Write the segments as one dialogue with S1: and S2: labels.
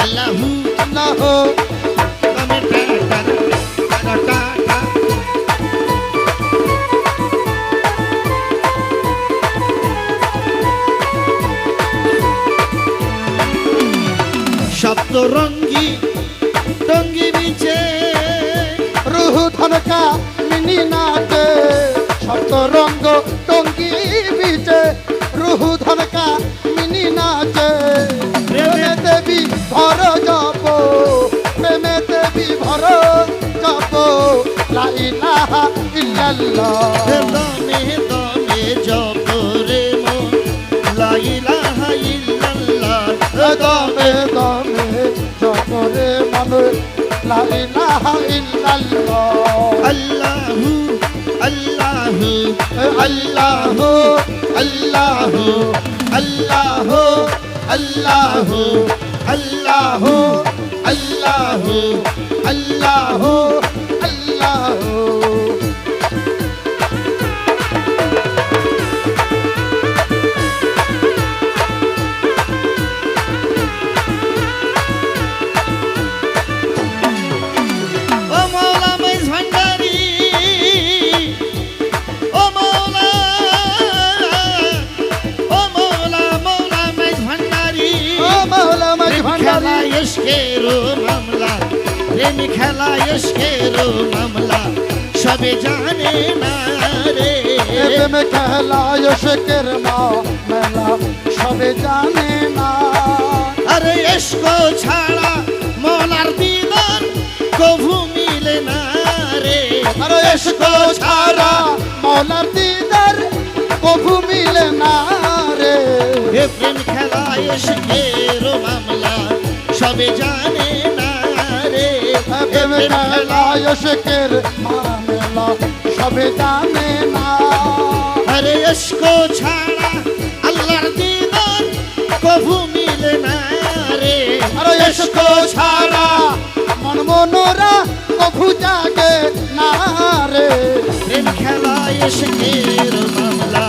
S1: আল্লাহু
S2: আল্লাহ
S1: দমে দমে জপ রে মন। লা ইলাহা ইল্লাল্লাহ।
S2: দমে দমে জপ রে মন। লা ইলাহা ইল্লাল্লাহ।
S1: আল্লাহু আল্লাহ
S2: আল্লাহ
S1: আল্লাহ আল্লাহ আল্লাহ আল্লাহ আল্লাহ। ইশকেরো মামলা প্রেম খেলা ইশকেরো মামলা সবে জানে না রে।
S2: প্রেম খেলায় শেখের মা মেলা সবে জানে না।
S1: আরে ইশক ছাড়া মৌলার দিদার কভু মিলে না রে।
S2: আর এসকো ছাড়া মৌলার দিদার কভু মিলে না রে।
S1: প্রেম খেলা ইশকেরো মামলা সবে জানে না রে এ
S2: প্রেম খেলায় শেখের মা মেলা সবে জানে না।
S1: আরে ইশক ছাড়া আল্লাহর দিদার কভু মিলে না রে।
S2: আর এসকো ছাড়া মন মনোরা কভু জাগে না রে।
S1: প্রেম খেলা ইশকের মামলা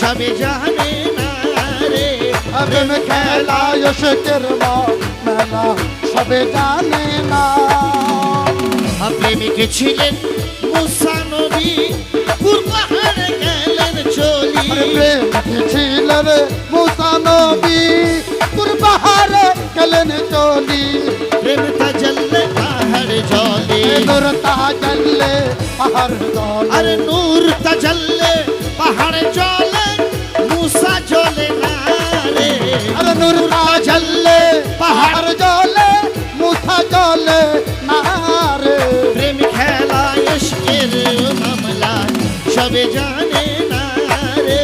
S1: সবে জানে না রে।
S2: প্রেম খেলায় শেখের মা মেলা সবে জানে না।
S1: প্রেমিক ছিলেন মুসা নবী কুরবাহারে গেলেন চলি।
S2: আরে প্রেম কি ছিল রে মুসা নবী তোর গেলেন চলি।
S1: প্রেম তাজল্লে পাহাড় জলে।
S2: নূর তাজল্লে পাহাড় দল
S1: আরে নূর তাজল্লে পাহাড় জলে মুসা জলে না রে।
S2: আরে নূর তাজল্লে পাহাড়
S1: সবে জানে না রে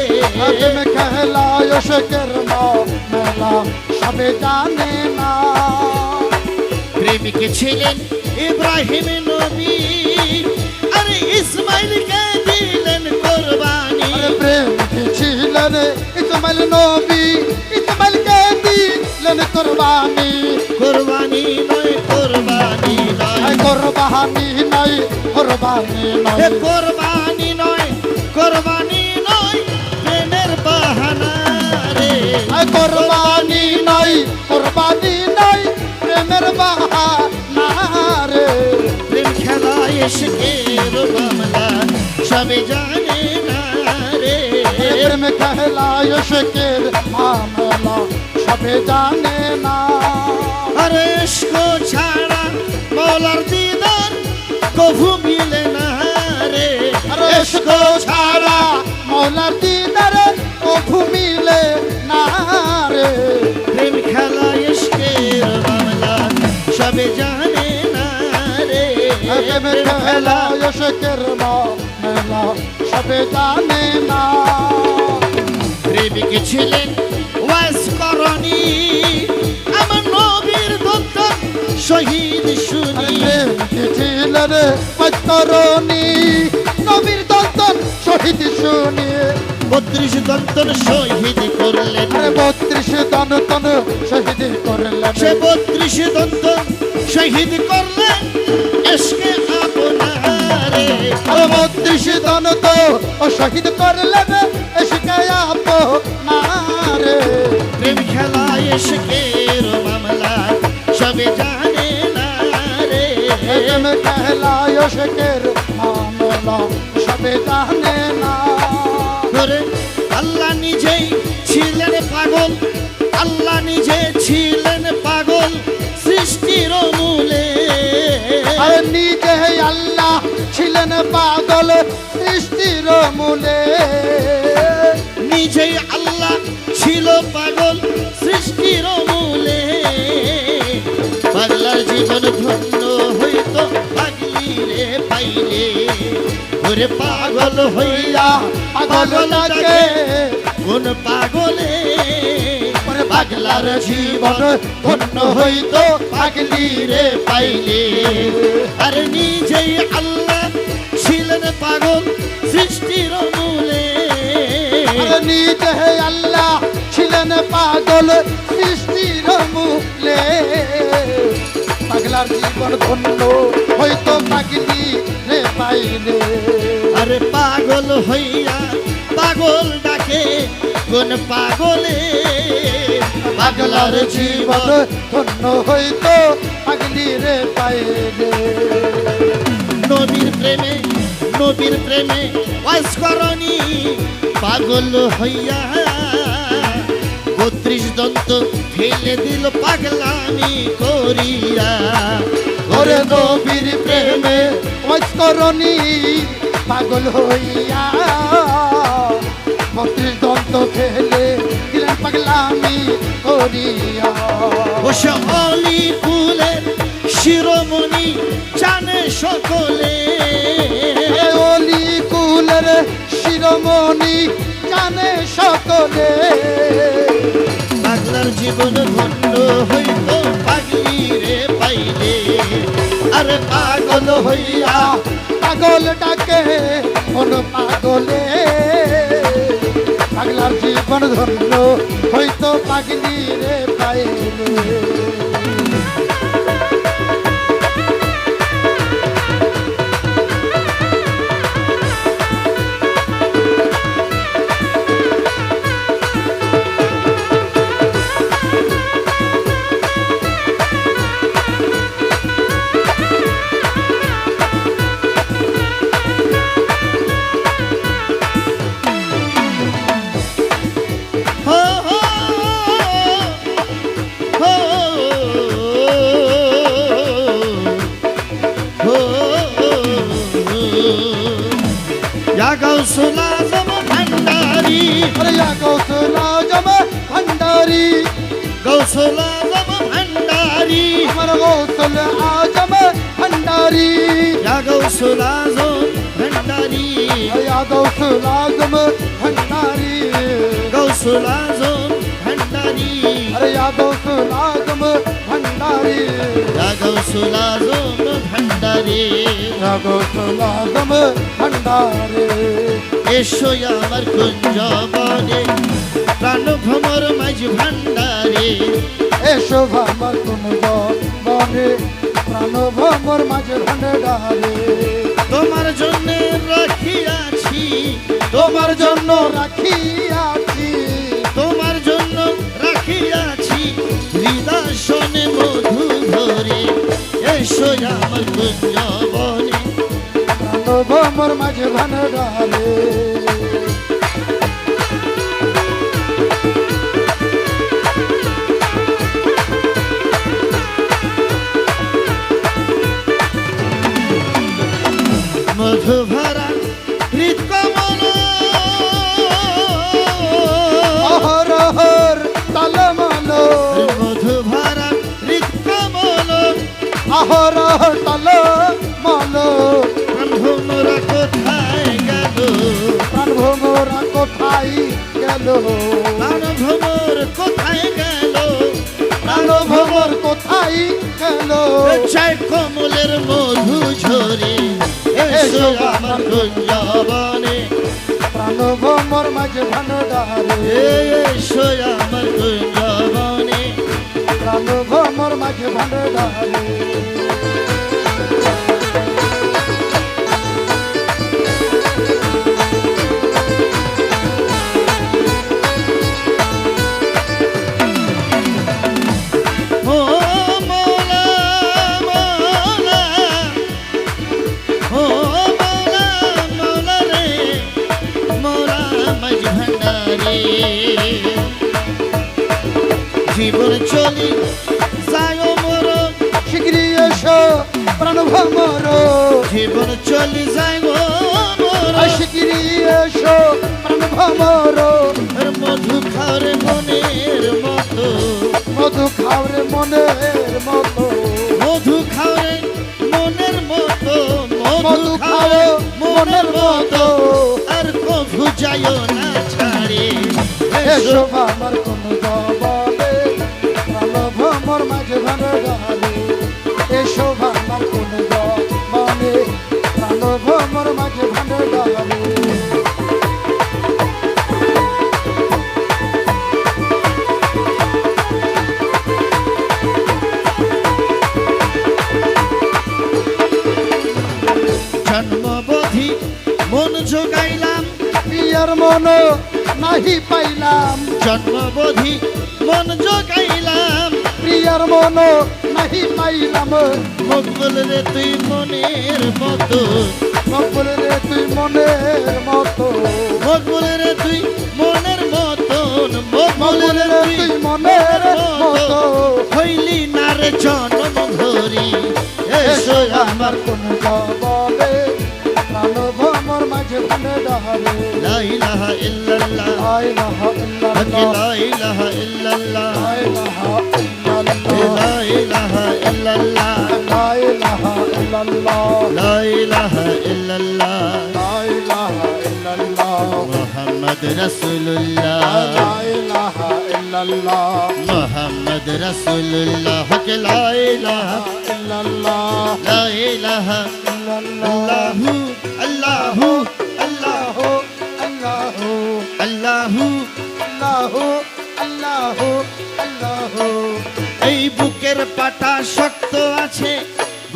S2: প্রেম খেলায় শেখের মা মেলা সবে জানে না
S1: প্রেমিক ছিলেন ইব্রাহিম নবী আরে ইসমাইলকে দিলেন কোরবানি
S2: আরে প্রেম কি ছিল রে ইসমাইল নবী ইসমাইলকে দিলেন কোরবানি
S1: কোরবানি নয় কোরবানি নয়
S2: কোরবানি নাই কোরবানি নাই
S1: কোরবানি নয় কোরবানি নয় প্রেমের বাহানা রে।
S2: কোরবানি নাই কোরবানি নাই প্রেমের বাহানা রে।
S1: প্রেম খেলা এসকের মামলা সবে জানে না রে।
S2: প্রেম খেলায় শেখের মামলা সবে জানে না।
S1: আরে ইশক
S2: আর ছাড়া মৌলার দিদারে ও ঘুমিলে না রে।
S1: প্রেম খেলা ইশকের মামলা সবে জানে না রে।
S2: প্রেম খেলায় শেখের মামলা সবে জানে না।
S1: প্রেমিক ছিলেন ওয়াস করণী আমার নবীর দত্ত শহীদ শুনি।
S2: প্রেম কি ছিল নবীর দন্তন শহীদ শুনিয়ে।
S1: বত্রিশ দন্তন শহীদ করলেন।
S2: বত্রিশ দন্তন শহীদ করলেন।
S1: সে বত্রিশ দন্তন শহীদ করলেন। এসকে আপনারে
S2: বত্রিশ দন ও শহীদ করলেন এসকে আপনারে প্রেম খেলা এসকে মামলা সবে জানে না রে।
S1: প্রেম খেলা এসকের মামলা।
S2: মামলা জানে না।
S1: করে আল্লাহ নিজেই ছিলেন পাগল। আল্লাহ নিজে ছিলেন পাগল সৃষ্টির মূলে।
S2: আর নিজে আল্লাহ ছিলেন পাগল সৃষ্টির মূলে।
S1: নিজেই আল্লাহ ছিল পাগল সৃষ্টির মূলে। পাগলার জীবন ধন্য হইতো পাগলি রে ওরে পাগল হইয়া
S2: পাগল লাগে।
S1: কোন পাগলে?
S2: ওরে
S1: পাগলার জীবন ধন্য হইতো, পাগলি রে পাইলে। আর নিজেই আল্লাহ ছিলেন পাগল সৃষ্টির মূলে।
S2: নিজে আল্লাহ ছিলেন পাগল সৃষ্টির মূলে। পাগলার জীবন ধন্য হয়তো পাগলি রে পাইলে
S1: আরে পাগল হইয়া পাগল ডাকে কোন পাগলে? পাগলার জীবন
S2: ধন্য হইতো পাগলি রে পাইলে।
S1: নবীর প্রেমে নবীর প্রেমে ওয়াজ করনি। পাগল হইয়া বত্রিশ দন্ত ফেলে দিল পাগলামি করিয়া।
S2: ওরে নবীর প্রেমে ঐশ্বরণী পাগল হইয়া বত্রিশ দন্ত ফেলে দিলেন পাগলামি করিয়া।
S1: অলি ফুলের শিরোমণি জানে সকলে।
S2: অলি কুলের শিরোমণি জানে সকলে।
S1: পাগলার জীবন ধন্য হইল পাগলি রে পাইলে। আরে পাগল হইয়া
S2: পাগল ডাকে, কোন পাগলে? পাগলার জীবন ধন্য হইতো পাগলি রে পাইলে।
S1: عنداري غوث العظم
S2: عنداري عمر غوث العظم
S1: عنداري يا غوث العظم
S2: عنداري يا غوث العظم
S1: عنداري غوث العظم
S2: عنداري يا غوث العظم عنداري
S1: يا غوث العظم عنداري
S2: يا غوث العظم عنداري
S1: এসো আমার কুঞ্জবনে প্রাণ ভ্রমর মাঝ ভান্ডারে।
S2: এসো ভামার কোন বনে প্রাণ ভ্রমর মাঝে ভণ্ডারে
S1: তোমার জন্য রাখিয়াছি
S2: তোমার জন্য রাখিয়াছি
S1: তোমার জন্য রাখিয়াছি হৃদয় মধু ভরে এসো আমার কুঞ্জবনে
S2: প্রাণ ভ্রমর মাঝে ভণ্ডারে
S1: কোথায় গেল?
S2: প্রাণ ভ্রমর কোথায় গেল?
S1: প্রাণ ভ্রমর কোথায় গেল? চাই কমলের মধু ঝরে এসো আমার
S2: প্রাণ ভ্রমর মাঝে ভণ্ডারে।
S1: এসো আমার কুঞ্জবনে
S2: প্রাণ ভ্রমর মাঝে ভণ্ডারে।
S1: জীবন চলি। যায় মোর
S2: শিগগিরি এসো প্রাণ ভ্রমর
S1: জীবন চলি যায় গো মোর।
S2: শিগগিরি এসো প্রাণ ভ্রমর
S1: মধু খাওয়ারে মনের মতো।
S2: মধু খাওরে মনের মতো।
S1: মধু খাওয়ারে মনের মতো।
S2: মধু
S1: মধু
S2: খাও মনের মতো।
S1: আর কভু যায় না ছাড়ে।
S2: এসো আমার কোন ভ্রমর মাঝে ভালো গালে
S1: জন্মবধি মন জোগাইলাম।
S2: মন নাহি পাইলাম।
S1: জন্মবধি মন জোগাইলাম।
S2: প্রিয়ার মন নাহি পাইলাম।
S1: মকবুল রে তুই মনের মতো।
S2: মকবুল রে তুই মনের মতো।
S1: মকবুল রে তুই মনের মতন মকবুল
S2: মকবুল
S1: রে
S2: রে
S1: তুই
S2: তুই মনের মতো।
S1: হইলি না রে জন্ম ধরি। এসো আমার
S2: কোন জবাবে প্রাণ ভ্রমর মাঝে ভালো গালে
S1: লা ইলাহা ইল্লাল্লাহ।
S2: লা ইলাহা ইল্লাল্লাহ।
S1: লা ইলাহা ইল্লাল্লাহ।
S2: লা ইলাহা ইল্লাল্লাহ।
S1: লা ইলাহা ইল্লাল্লাহ।
S2: লা ইলাহা ইল্লাল্লাহ
S1: মোহাম্মদ রাসূলুল্লাহ।
S2: লা ইলাহা ইল্লাল্লাহ।
S1: মোহাম্মদ রাসূলুল্লাহ কে লা ইলাহা
S2: ইল্লাল্লাহ।
S1: লা ইলাহা
S2: ইল্লাল্লাহ।
S1: আল্লাহু আল্লাহু
S2: আল্লাহু
S1: আল্লাহু
S2: আল্লাহু আল্লাহু আল্লাহু। আল্লাহু
S1: এই বুকের পাটা শক্ত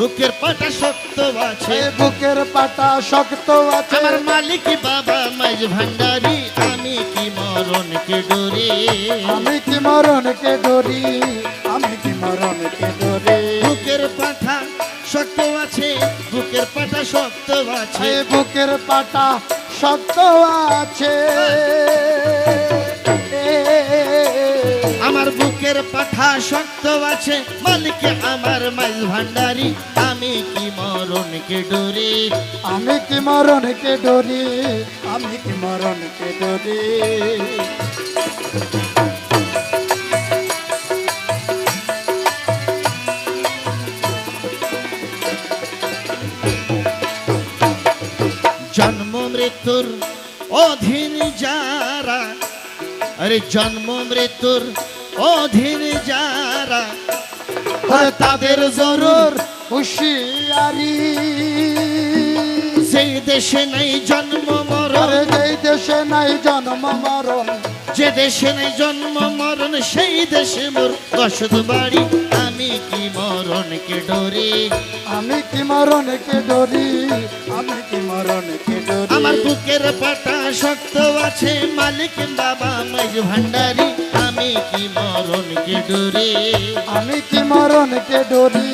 S1: বুকের পাটা শক্ত আছে।
S2: বুকের পাটা শক্ত আছে।
S1: আমার মালিক বাবা মাইজ ভান্ডারি আমি কি মরণকে ডরে?
S2: আমি কি মরণকে ডরি? আমি কি মরণকে ডরি?
S1: বুকের পাঠা শক্ত আছে বুকের পাটা শক্ত আছে।
S2: বুকের পাটা শক্ত আছে।
S1: আছে মালিক আমার মাঝ ভান্ডারি। আমি কি মরণকে ডরে?
S2: আমি কি মরণকে ডরি? আমি কি মরণকে ডরি?
S1: জন্ম মৃত্যুর অধীন যারা আরে জন্ম মৃত্যুর অধীন যারা তাদের জরুর
S2: হুশিয়ারি।
S1: সেই দেশে নেই জন্ম মরণ
S2: যেই দেশে নাই জন্ম মরণ
S1: যে দেশে নেই জন্ম মরণ সেই দেশে মোর বসত বাড়ি। আমি কি মরণকে ডরি?
S2: আমি কি মরণকে ডরি? আমি কি মরণকে ডরি?
S1: আমার বুকের পাটা শক্ত আছে মালিক বাবা মাঝ ভান্ডারি আমি কি মরণকে ডোরে?
S2: আমি কি মরণকে ডরি?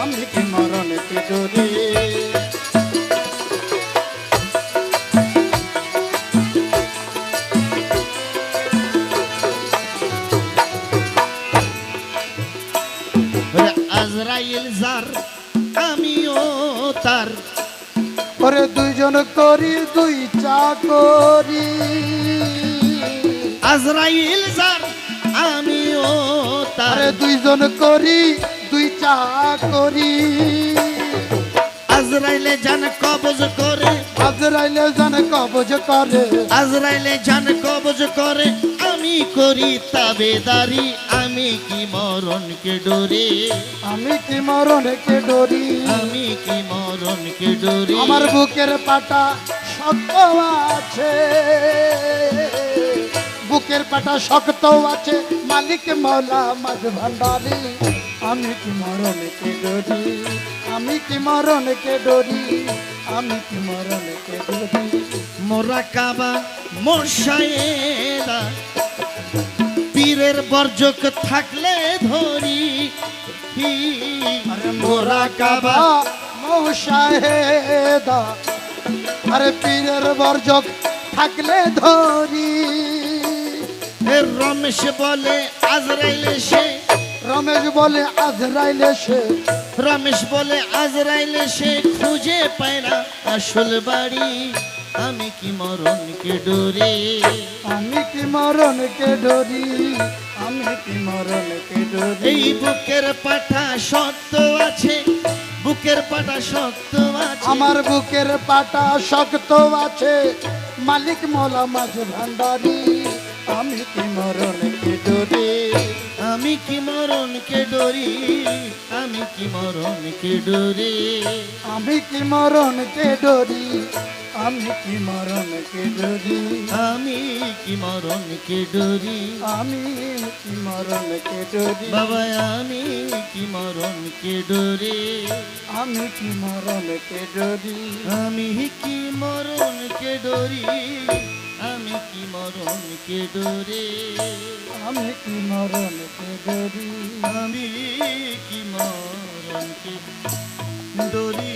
S2: আমি কি মরণকে ডরি? আরে দুইজন করি দুই চাকরি
S1: আজরাইলে জান কবজ করে।
S2: আজরাইলে জানে কবজ করে।
S1: আজরাইলে জান কবজ করে। আমি করি তাবেদারি আমি কি মরণকে ডরে?
S2: আমি কি মরণকে ডরি?
S1: আমি কি মরণকে ডরে?
S2: আমার বুকের পাটা শক্ত আছে। বুকের পাটা শক্ত আছে। মালিক মৌলা মাঝ ভান্ডারি। আমি কি মরণকে ডরি? আমি কি মরণকে ডরি? আমি কি মরণকে ডরি?
S1: মোরা কাবা মশায়েরা পীরের বর্জক থাকলে ধরি। মোরা কাবা
S2: মৌসাহেদা আরে পীরের বর্জক থাকলে ধরি।
S1: এ রমেশ বলে আজরাইলে সে
S2: রমেশ বলে আজরাইলে সে
S1: রমেশ বলে আজরাইলে সে খুঁজে পায় না আসল বাড়ি। আমি কি মরণকে ডরে?
S2: আমি কি মরণকে ডরি? আমি কি মরণকে ডরি?
S1: এই বুকের পাঠা সত্য আছে বুকের পাঠা শক্ত আছে।
S2: আমার বুকের পাটা শক্ত আছে মালিক মোলা মাঝ ভান্ডারি। আমি কি মরণকে ডরি
S1: আমি কি মরণকে ডরি আমি কি মরণকে ডরি
S2: আমি কি মরণকে ডরি আমি কি মরণকে ডরি
S1: আমি কি মরণকে ডরি
S2: আমি কি মরণকে ডরি
S1: বাবা আমি কি মরণকে ডরি
S2: আমি কি মরণকে ডরি
S1: আমি কি মরণকে ডরি আমি কি মরণ কে দরে
S2: আমি কি মরণ কে ডরি?
S1: আমি কি মরণ কে ডরি?